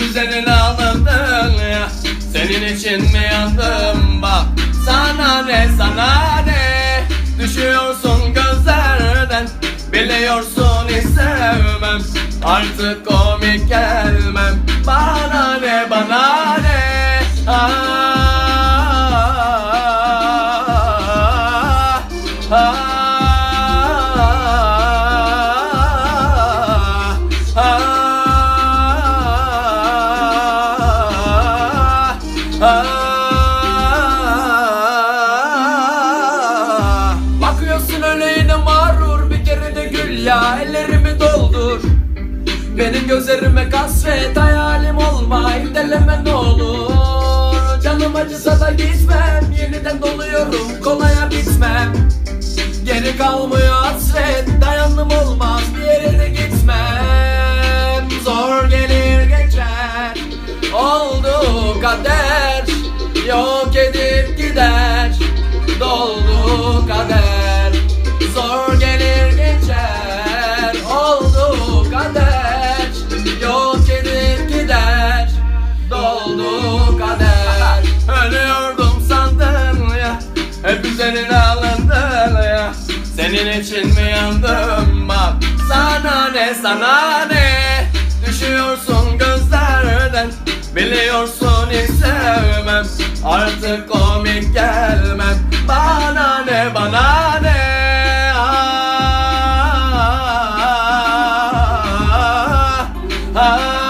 üzerine alındın ya. Senin için mi yandım? Bak Sana ne sana ne? Düşüyorsun gözlerden Biliyorsun hiç sevmem. Artık komik gelmem. Bana ne bana ne? Ah, ah, ah, ya ellerimi doldur. Benim gözlerime kasvet hayalim olma deleme ne olur. Canım acısa da gitmem yeniden doluyorum kolaya bitmem. Geri kalmıyor hasret dayanım olmaz bir yere de gitmem. Zor gelir geçer oldu kader Yok oldu kader. Ölüyordum sandın ya Hep üzerine alındın ya. Senin için mi yandım? Bak Sana ne sana ne? Düşüyorsun gözlerden Biliyorsun hiç sevmem. Artık komik gelmem. Bana ne bana ne? Ah, ah, ah, ah.